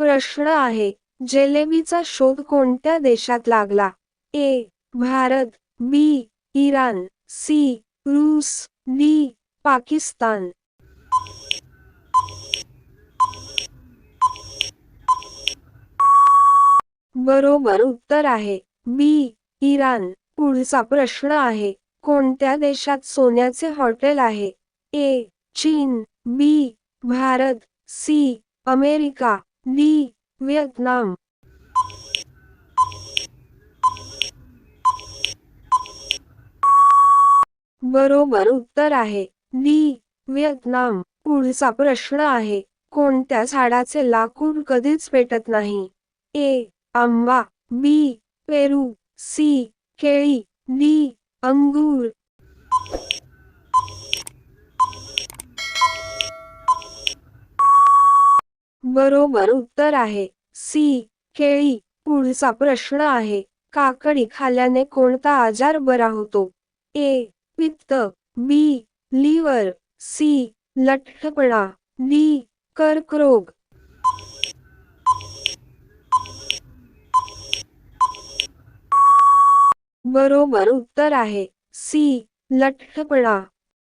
प्रश्न आहे जेलेबीचा शोध कोणत्या देशात लागला? A Bharat B Iran C रूस डी पाकिस्तान. बरोबर उत्तर आहे बी इराण. पुढचा प्रश्न आहे कोणत्या देशात सोन्याचे हॉटेल आहे? ए चीन B Bharat C America. Đi Việt Nam. बरोबर उत्तर आहे. डी व्हिएतनाम पुढचा प्रश्न आहे. कोणत्या झाडाचे लाकूड कधीच पेटत नाही? ए आंबा. बी पेरू. सी केळी. डी अंगूर. बरोबर उत्तर आहे. सी. केळी. पुढचा प्रश्न आहे. काकडी खाल्ल्याने कोणता आजार बरा होतो? ए. पित्त. बी. लिव्हर. सी. लठ्ठपणा. डी. कर्करोग. बरोबर उत्तर आहे. सी. लठ्ठपणा.